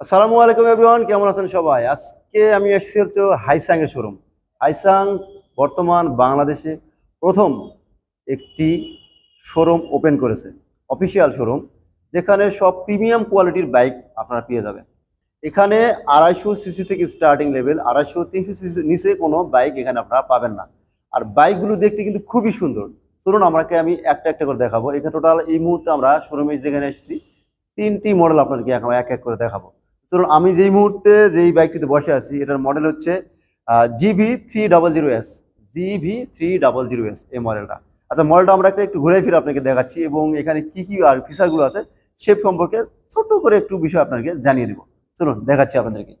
আসসালামু আলাইকুম এভরিওয়ান, কেমন আছেন সবাই? আজকে আমি এসেছি হচ্ছে হাইসাং এর শোরুম। হাইসাং বর্তমান বাংলাদেশে প্রথম একটি শোরুম ওপেন করেছে, অফিসিয়াল শোরুম, যেখানে সব প্রিমিয়াম কোয়ালিটির বাইক আপনারা পেয়ে যাবেন। এখানে আড়াইশো সিসি থেকে স্টার্টিং লেভেল আড়াইশো তিনশো সিসি নিচে কোনো বাইক এখানে আপনারা পাবেন না। আর বাইকগুলো দেখতে কিন্তু খুবই সুন্দর। চলুন আমাকে আমি একটা একটা করে দেখাবো। এখানে টোটাল এই মুহূর্তে আমরা শোরুমে যেখানে এসেছি, তিনটি মডেল আপনাদেরকে এখন এক এক করে দেখাবো। চলুন আমি যেই মুহূর্তে যেই বাইকটিতে বসে আছি, এটার মডেল হচ্ছে GV three double zero S GV three double zero S এই মডেলটা আচ্ছা মডেলটা আমরা একটা একটু ঘুরে ফিরে আপনাকে দেখাচ্ছি এবং এখানে কি কি আর ফিচারগুলো আছে, সে সম্পর্কে ছোট্ট করে একটু বিষয় আপনাকে জানিয়ে দিব। চলুন, দেখাচ্ছি আপনাদেরকে।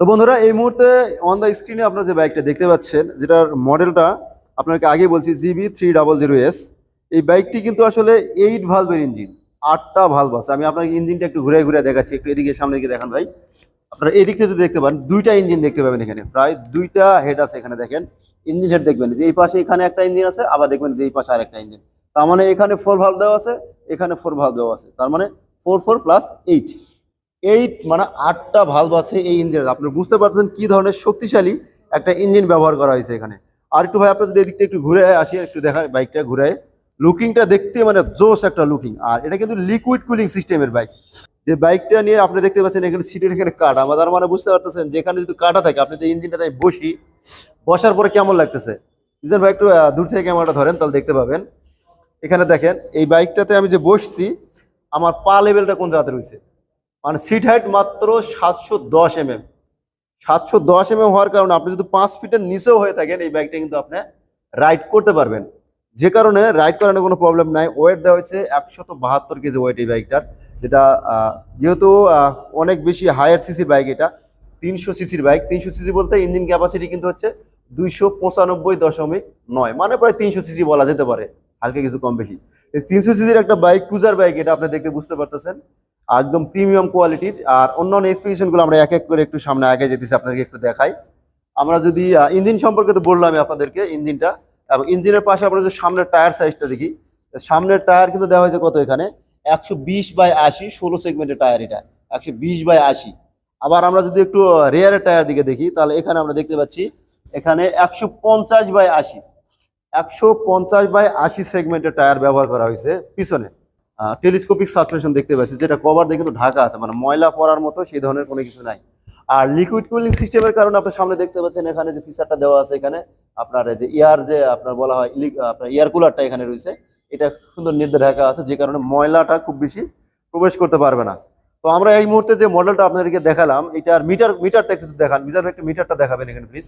তো বন্ধুরা, এই মুহূর্তে অন দ্য স্ক্রিনে আপনারা যে বাইকটা দেখতে পাচ্ছেন, যেটার মডেলটা আপনাকে আগে বলছি GB three double zero S এই বাইকটি কিন্তু আসলে এইট ভালভের ইঞ্জিন আটটা ভালভ আছে। আমি আপনাকে ইঞ্জিনটা একটু ঘুরে ঘুরে দেখাচ্ছি, একটু এদিকে সামনে দিকে দেখান ভাই। আপনারা এদিক থেকে যদি দেখতে পান দুইটা ইঞ্জিন দেখতে পাবেন এখানে। প্রায় দুইটা হেড আছে এখানে দেখেন। ইঞ্জিন হেড দেখবেন, যে এই পাশে এখানে একটা ইঞ্জিন আছে, আবার দেখবেন যে এই পাশে আরেকটা ইঞ্জিন তার মানে এখানে ফোর ভালভ দেওয়া আছে, এখানে ফোর ভালভ দেওয়া আছে। তার মানে four four plus eight eight মানে আটটা ভালভ আছে এই ইঞ্জিনের আপনি বুঝতে পারছেন কি ধরনের শক্তিশালী একটা ইঞ্জিন ব্যবহার করা হয়েছে এখানে। আর একটু ভাই, আপনার যদি এদিকটা একটু ঘুরে আসি, একটু দেখা বাইকটা ঘুরে। লুকিংটা দেখতে মানে জোস একটা লুকিং। আর এটা কিন্তু লিকুইড কুলিং সিস্টেমের বাইক যে বাইকটা নিয়ে আপনি দেখতে পাচ্ছেন, এখানে সিটের এখানে কাটা আমার তার মানে বুঝতে পারতেছেন যেখানে যদি কাটা থাকে, আপনি যে ইঞ্জিনটাতে বসি, বসার পরে কেমন লাগতেছে? ভাই একটু দূর থেকে ক্যামেরাটা ধরেন, তাহলে দেখতে পাবেন। এখানে দেখেন, এই বাইকটাতে আমি যে বসছি, আমার পা লেভেলটা কোন জায়গাতে রয়েছে? মানে সিট হাইট মাত্র সাতশো দশ এম এম সাতশো দশ এম এম হওয়ার কারণে আপনি যদি পাঁচ ফিটের নিচেও হয়ে থাকেন, এই বাইকটা কিন্তু আপনি রাইড করতে পারবেন। যে কারণে রাইড করানোর কোনো প্রবলেম নাই। ওয়েট দেওয়া হয়েছে একশত বাহাত্তর কেজি ওয়েট এই বাইকটার যেটা যেহেতু অনেক বেশি হায়ার সিসির বাইক এটা, তিনশো সিসির বাইক তিনশো সিসি বলতে ইঞ্জিন ক্যাপাসিটি কিন্তু হচ্ছে দুইশো পঁচানব্বই দশমিক নয় মানে প্রায় তিনশো সিসি বলা যেতে পারে, হালকা কিছু কম বেশি। এই তিনশো সিসির একটা বাইক ক্রুজার বাইক এটা আপনি দেখতে বুঝতে পারতেছেন, একদম প্রিমিয়াম কোয়ালিটির আর অন্যান্য স্পেসিফিকেশনগুলো আমরা এক এক করে একটু সামনে আগে যেতেছি, আপনাদেরকে একটু দেখাই। আমরা যদি ইঞ্জিন সম্পর্কে তো বললাম আপনাদেরকে ইঞ্জিনটা এবং ইঞ্জিনের পাশে আমরা যদি সামনের টায়ার সাইজটা দেখি, সামনের টায়ার কিন্তু দেওয়া হয়েছে কত এখানে? একশো বিশ বাই আশি, ষোলো সেগমেন্টের টায়ার এটা। একশো বিশ বাই আশি। আবার আমরা যদি একটু রেয়ারের টায়ার দিকে দেখি, তাহলে এখানে আমরা দেখতে পাচ্ছি, এখানে একশো পঞ্চাশ বাই আশি। একশো পঞ্চাশ বাই আশি সেগমেন্টের টায়ার ব্যবহার করা হয়েছে পিছনে। টেলিস্কোপিক সাসপেনশন দেখতে পাচ্ছি, যেটা কভার দিয়ে কিন্তু ঢাকা আছে মানে ময়লা পড়ার মতো সেই ধরনের কোনো কিছু নাই। আর লিকুইড কুলিং সিস্টেমের কারণে আপনি সামনে দেখতে পাচ্ছেন এখানে যে ফিচারটা দেওয়া আছে এখানে, আপনার যে এয়ার যে আপনার বলা হয় আপনার এয়ার কুলারটা এখানে রয়েছে, এটা সুন্দর নির্দেশ ঢাকা আছে, যে কারণে ময়লাটা খুব বেশি প্রবেশ করতে পারবে না। তো আমরা এই মুহূর্তে যে মডেলটা আপনাদেরকে দেখালাম, এটার মিটার মিটারটা একটু দেখান মিটার একটা মিটারটা দেখাবেন এখানে প্লিজ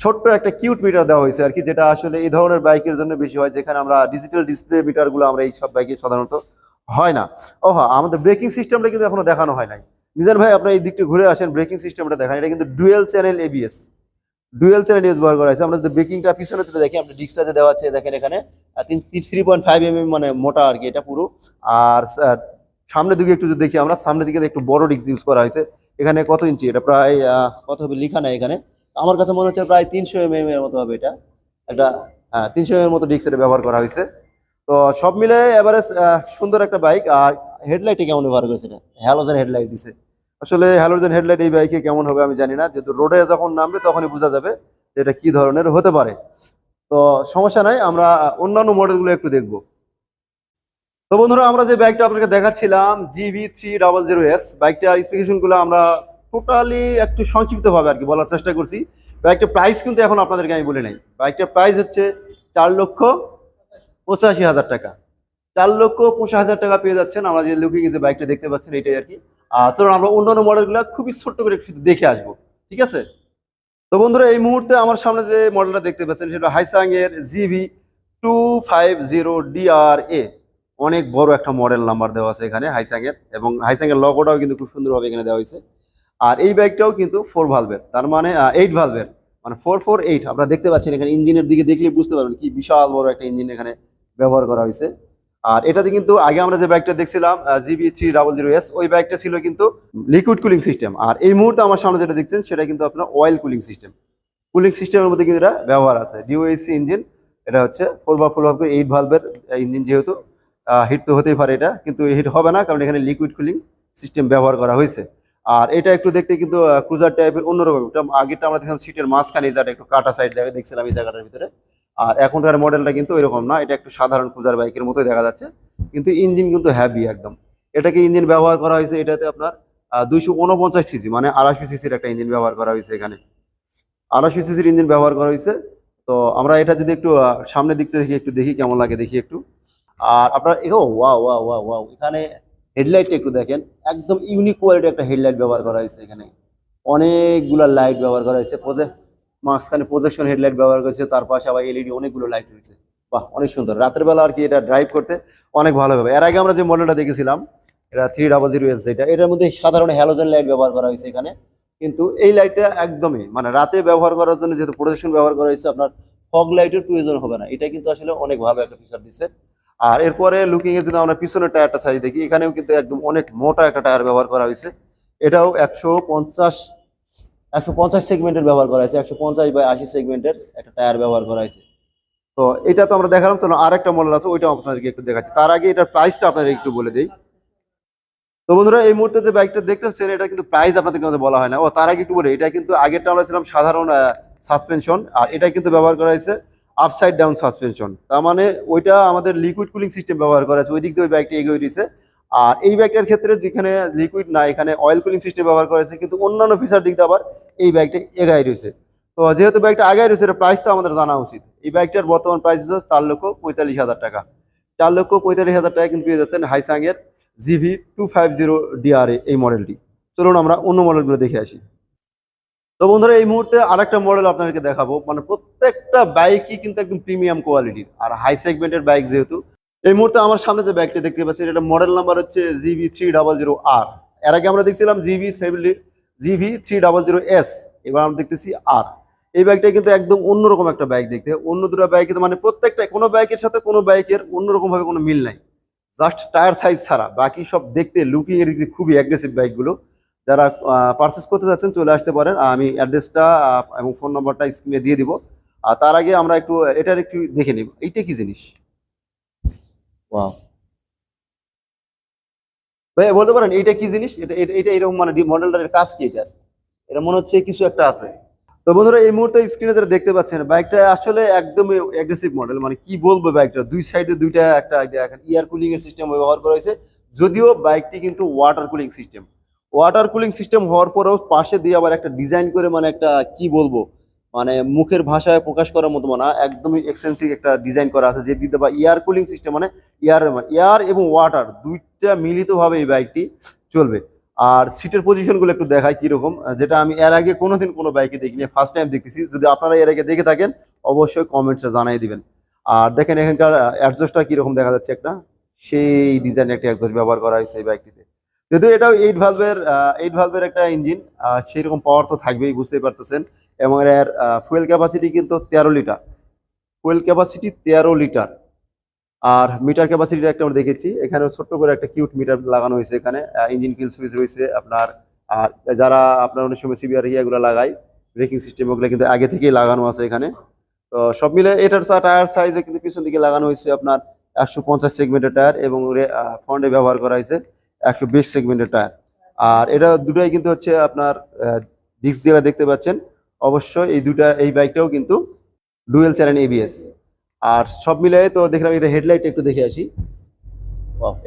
ছোট্ট একটা কিউট মিটার দেওয়া হয়েছে আর কি, যেটা আসলে এই ধরনের বাইকের জন্য বেশি হয়, যেখানে আমরা ডিজিটাল ডিসপ্লে মিটারগুলো আমরা এই সব বাইকে সাধারণত হয় না। ও আমাদের ব্রেকিং সিস্টেমটা কিন্তু এখনও দেখানো হয় নাই। মিজান ভাই, আপনার এই দিকটা ঘুরে আসেন, ব্রেকিং সিস্টেমটা দেখান। এটা কিন্তু dual channel ABS dual channel use ব্যবহার করা হয়েছে। আমরা ব্রেকিংটা পিছনে তুলে দেখি আপনি ডিস্কটাতে দেওয়া আছে, দেখেন এখানে। থ্রি পয়েন্ট ফাইভ এম মানে মোটা আর কি, এটা পুরো। আর সামনের দিকে একটু যদি দেখি আমরা, সামনের দিকে একটু বড় ডিস্ক ইউজ করা হয়েছে। এখানে কত ইঞ্চি এটা প্রায় কত হবে? লেখা নাই এখানে। আমার কাছে মনে হচ্ছে প্রায় তিনশো এম এর মতো হবে এটা। একটা হ্যাঁ তিনশো এম এর মতো ডিস্ক এটা ব্যবহার করা হয়েছে। তো সব মিলে এভারেজ সুন্দর একটা বাইক আর হেডলাইটে কেমন ব্যবহার করেছে এটা? হ্যালোজেন হেডলাইট দিছে। আসলে হ্যালোজেন হেডলাইট এই বাইকে কেমন হবে আমি জানি না। যেহেতু রোডে যখন নামবে তখনই বোঝা যাবে যে এটা কি ধরনের হতে পারে। তো সমস্যা নাই, আমরা অন্যান্য মডেলগুলো একটু দেখব। তো বন্ধুরা, আমরা যে বাইকটা আপনাকে দেখাচ্ছিলাম GV three double zero S বাইকটার স্পেসিফিকেশনগুলো আমরা টোটালি একটু সংক্ষিপ্তভাবে আর কি বলার চেষ্টা করছি। বাইকটার প্রাইস কিন্তু এখন আপনাদেরকে আমি বলে নাই। বাইকটার প্রাইস হচ্ছে চার লক্ষ পঁচাশি হাজার টাকা। চার লক্ষ পঁচাশি হাজার টাকা পেয়ে যাচ্ছেন। আমরা যে লুকিং যে বাইকটা দেখতে পাচ্ছেন, এটাই আর কি। চলুন আমরা অন্যান্য মডেলগুলো খুবই ছোট্ট করে একটু দেখে আসব, ঠিক আছে? তো বন্ধুরা, এই মুহূর্তে আমার সামনে যে মডেলটা দেখতে পাচ্ছেন, সেটা হাইসাং এর GV two five zero D R A অনেক বড় একটা মডেল নাম্বার দেওয়া আছে এখানে হাইসাং এর এবং হাইসাং এর লগোটাও কিন্তু খুব সুন্দরভাবে এখানে দেওয়া হয়েছে। আর এই বাইকটাও কিন্তু ফোর ভালভের তার মানে এইট ভালভের মানে ফোর ফোর এইট আপনারা দেখতে পাচ্ছেন এখানে ইঞ্জিনের দিকে দেখলে বুঝতে পারবেন কি বিশাল বড় একটা ইঞ্জিন এখানে ব্যবহার করা হয়েছে। আর এটাতে কিন্তু আগে আমরা যে বাইকটা দেখছিলাম GB three double zero S ওই বাইকটা ছিল কিন্তু লিকুইড কুলিং সিস্টেম আর এই মুহূর্তে আমার সামনে যেটা দেখছেন, সেটা কিন্তু আপনার অয়েল কুলিং সিস্টেম কুলিং সিস্টেমের মধ্যে কিন্তু এটা ব্যবহার আছে। ডিওএসসি ইঞ্জিন এটা হচ্ছে ফোর বা ফোর ভালভের এইট ভালভের ইঞ্জিন যেহেতু হিট তো হতেই পারে এটা, কিন্তু হিট হবে না, কারণ এখানে লিকুইড কুলিং সিস্টেম ব্যবহার করা হয়েছে। আর এটা একটু দেখতে কিন্তু ক্রুজার টাইপের অন্যরকম। আগেরটা আমরা দেখলাম সিটের মাঝখানে এই একটু কাটা সাইড দেখে দেখছিলাম এই জায়গাটার ভিতরে। আর এখনকার মডেলটা কিন্তু এরকম না, এটা একটু সাধারণ ক্রুজার বাইকের মতোই দেখা যাচ্ছে, কিন্তু ইঞ্জিন কিন্তু হ্যাভি একদম। এটাকে ইঞ্জিন ব্যবহার করা হয়েছে, এটাতে আপনার দুইশো উনপঞ্চাশ সিসি মানে আড়াইশো সিসির একটা ইঞ্জিন ব্যবহার করা হয়েছে এখানে। আড়াইশো সিসির ইঞ্জিন ব্যবহার করা হয়েছে, তো আমরা এটা যদি একটু সামনের দিকটা দেখি, একটু দেখি কেমন লাগে দেখি একটু। আর আপনার এগো ওয়া ওয়া ওয়া ওয়া এখানে হেডলাইটটা একটু দেখেন, একদম ইউনিক কোয়ালিটি একটা হেডলাইট ব্যবহার করা হয়েছে এখানে। অনেকগুলা লাইট ব্যবহার করা হয়েছে প্রজে মাঝখানে প্রজেকশন হেডলাইট ব্যবহার করেছে, তার পাশে আবার এলইডি অনেকগুলো লাইট রয়েছে। বাহ, অনেক সুন্দর। রাতের বেলা আর কি এটা ড্রাইভ করতে অনেক ভালো হবে। এর আগে আমরা যে মডেলটা দেখেছিলাম, এটা থ্রি ডাবল জিরো এস এটা এটার মধ্যে সাধারণ হ্যালোজেন লাইট ব্যবহার করা হয়েছে এখানে। কিন্তু এই লাইটটা একদমই মানে রাতে ব্যবহার করার জন্য যেহেতু প্রজেকশন ব্যবহার করা হয়েছে, আপনার ফগ লাইটের প্রয়োজন হবে না। এটা কিন্তু আসলে অনেক ভালো একটা ফিচার দিচ্ছে। আর এরপরে লুকিং এ যদি আমরা পিছনের টায়ারটা সাইজ দেখি, এখানেও কিন্তু একদম অনেক মোটা একটা টায়ার ব্যবহার করা হয়েছে। এটাও একশো পঞ্চাশ একশো পঞ্চাশ সেগমেন্টের ব্যবহার করা হয়েছে, একশো পঞ্চাশ বাই আশি সেগমেন্টের একটা টায়ার ব্যবহার করা হয়েছে। তো এটা তো আমরা দেখালাম, চলো আরেকটা মডেল আছে ওইটা আপনাদেরকে একটু দেখাচ্ছি। তার আগে এটার প্রাইসটা আপনাদের একটু বলে দিই। তো বন্ধুরা, এই মুহূর্তে যে বাইকটা দেখতে পাচ্ছেন এটা কিন্তু প্রাইস আপনাদেরকে বলা হয় না। ও, তার আগে একটু বলে, এটা কিন্তু আগেরটা আমরা ছিলাম সাধারণ সাসপেনশন আর এটা কিন্তু ব্যবহার করা হয়েছে আপসাইড ডাউন সাসপেনশন তার মানে ওইটা আমাদের লিকুইড কুলিং সিস্টেম ব্যবহার করা হয়েছে ওই দিক দিয়ে ওই বাইকটা এগিয়ে দিয়েছে। আর এই বাইকটার ক্ষেত্রে যেখানে লিকুইড না, এখানে অয়েল কুলিং সিস্টেম ব্যবহার করা হয়েছে, কিন্তু অন্যান্য ফিচার দিক দিয়ে আবার এই বাইকটা এগাই রয়েছে। তো যেহেতু বাইকটা আগায় রয়েছে এটা প্রাইস তো আমাদের জানা উচিত। এই বাইকটার বর্তমান প্রাইস হচ্ছে চার লক্ষ পঁয়তাল্লিশ হাজার টাকা। চার লক্ষ পঁয়তাল্লিশ হাজার টাকা কিন্তু পেয়ে যাচ্ছেন হাইসাংয়ের GV two five zero D R A এই মডেলটি চলুন আমরা অন্য মডেলগুলো দেখে আসি। তো বন্ধুরা, এই মুহূর্তে আরেকটা মডেল আপনাদেরকে দেখাবো। মানে প্রত্যেকটা বাইকই কিন্তু একদম প্রিমিয়াম কোয়ালিটির আর হাই সেগমেন্টের বাইক যেহেতু, এই মুহূর্তে আমার সামনে যে বাইকটা দেখতে পাচ্ছি এটা মডেল নাম্বার হচ্ছে জিবি থ্রি ডাবল জিরো আর এর আগে আমরা দেখছিলাম GB GV three double zero S, এবার আমরা দেখতেছি আর। এই বাইকটা কিন্তু একদম অন্যরকম একটা বাইক দেখতে। অন্য দুটো বাইকে মানে প্রত্যেকটা, কোনো বাইকের সাথে কোনো বাইকের অন্যরকম ভাবে কোনো মিল নাই। জাস্ট টায়ার সাইজ ছাড়া। বাকি সব দেখতে লুকিং এর দিক খুবই অ্যাগ্রেসিভ বাইকগুলো যারা পারচেস করতে যাচ্ছেন, চলে আসতে পারেন। আমি অ্যাড্রেসটা এবং ফোন নম্বরটা স্ক্রিনে দিয়ে দিব। আর তার আগে আমরা একটু, এটার একটু দেখে নিব। এইটা কি জিনিস? ওয়াও ভাই বলতে পারেন এটা কি জিনিস? এটা, এটা- এরকম মানে মডেলটার কাজ কি এটা? এটা মনে হচ্ছে কিছু একটা আছে। তো বন্ধুরা, এই মুহূর্তে স্ক্রিনে যারা দেখতে পাচ্ছেন, বাইকটা আসলে একদমই অ্যাগ্রেসিভ মডেল মানে কি বলব বাইকটা? দুই সাইডে দুইটা একটা ইয়ার কুলিং এর সিস্টেম ব্যবহার করা হয়েছে। যদিও বাইকটি কিন্তু water cooling system water cooling system হওয়ার পরেও পাশে দিয়ে আবার একটা ডিজাইন করে মানে একটা, কি বলব মানে মুখের ভাষায় প্রকাশ করার মতো না, একদমই এক্সপেন্সিভ একটা ডিজাইন করা আছে, যে দিতে বা এয়ার কুলিং সিস্টেম মানে এয়ার এয়ার এবং ওয়াটার দুইটা মিলিতভাবে এই বাইকটি চলবে। আর সিটের পজিশনগুলো একটু দেখায় কীরকম, যেটা আমি এর আগে কোনোদিন কোনো বাইকে দেখিনি ফার্স্ট টাইম দেখতেছি। যদি আপনারা এর আগে দেখে থাকেন, অবশ্যই কমেন্টসে জানাই দিবেন। আর দেখেন এখানকার অ্যাডজাস্টটা কীরকম দেখা যাচ্ছে একটা? সেই ডিজাইন একটা অ্যাডজাস্ট ব্যবহার করা হয়েছে এই বাইকটিতে যদিও এটাও এইট ভালভের এইট ভালভের একটা ইঞ্জিন সেই রকম পাওয়ার তো থাকবেই, বুঝতেই পারতেছেন। এবং এর ফুয়েল ক্যাপাসিটি কিন্তু তেরো লিটার ফুয়েল ক্যাপাসিটি তেরো লিটার আর মিটার ক্যাপাসিটিটা একটা আমরা দেখেছি। এখানে ছোট্ট করে একটা কিউট মিটার লাগানো হয়েছে এখানে। ইঞ্জিন কিল সুইচ রয়েছে আপনার। আর যারা আপনার অনেক সময় সিবিআর ইয়াগুলো লাগায় ব্রেকিং সিস্টেম ওগুলো কিন্তু আগে থেকেই লাগানো আছে এখানে। তো সব মিলে এটার টায়ার সাইজে কিন্তু পিছন দিকে লাগানো হয়েছে আপনার একশো পঞ্চাশ সেগমেন্টের টায়ার এবং ফ্রন্টে ব্যবহার করা হয়েছে একশো বিশ সেগমেন্টের টায়ার আর এটা দুটাই কিন্তু হচ্ছে আপনার ডিস্ক যেটা দেখতে পাচ্ছেন অবশ্যই এই দুটা এই বাইকটাও কিন্তু ডুয়েল চ্যানেল এবিএস আর সব মিলিয়ে তো দেখলাম এটা হেডলাইট একটু দেখে আসি।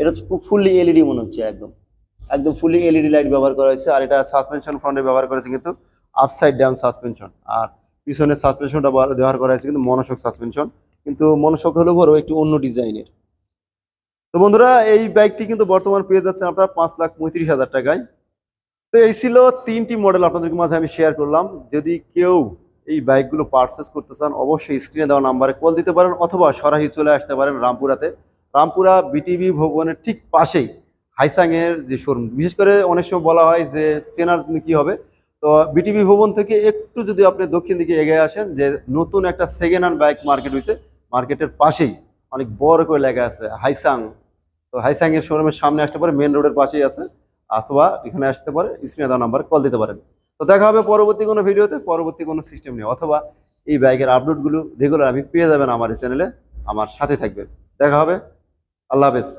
এটা ফুললি এলইডি মনে হচ্ছে একদম। একদম ফুললি এলইডি লাইট ব্যবহার করা হয়েছে। আর এটা সাসপেনশন ফ্রন্টে ব্যবহার করেছে কিন্তু আপসাইড ডাউন সাসপেনশন আর পিছনের সাসপেনশনটা ব্যবহার করা হয়েছে কিন্তু মনোশক সাসপেনশন কিন্তু মনোশক হলেও বড় একটু অন্য ডিজাইনের। তো বন্ধুরা, এই বাইকটি কিন্তু বর্তমান পেয়ে যাচ্ছে আপনার পাঁচ লাখ পঁয়ত্রিশ হাজার টাকায়। তো এই ছিল তিনটি মডেল আপনাদের মাঝে আমি শেয়ার করলাম। যদি কেউ এই বাইকগুলো পারচেস করতে চান, অবশ্যই স্ক্রিনে দেওয়া নাম্বারে কল দিতে পারেন অথবা সরাসরি চলে আসতে পারেন রামপুরাতে। রামপুরা বিটিভি ভবনের ঠিক পাশেই হাইসাংয়ের যে শোরুম বিশেষ করে অনেক সময় বলা হয় যে চেনার কি হবে? তো বিটিভি ভবন থেকে একটু যদি আপনি দক্ষিণ দিকে এগিয়ে আসেন, যে নতুন একটা সেকেন্ড হ্যান্ড বাইক মার্কেট হয়েছে মার্কেটের পাশেই অনেক বড় করে লেখা আছে হাইসাং। তো হাইসাংয়ের শোরুমের সামনে আসতে পারে মেন রোডের পাশেই আছে। অথবা এখানে আসতে পারে স্ক্রিনে দেওয়া নাম্বার কল দিতে পারেন। তো দেখা হবে পরবর্তী কোনো ভিডিওতে, পরবর্তী কোনো সিস্টেম নিয়ে, অথবা এই বাইকের আপডেটগুলো রেগুলার আমি পেয়ে যাবেন আমার এই চ্যানেলে আমার সাথে থাকবে দেখা হবে, আল্লাহ হাফেজ।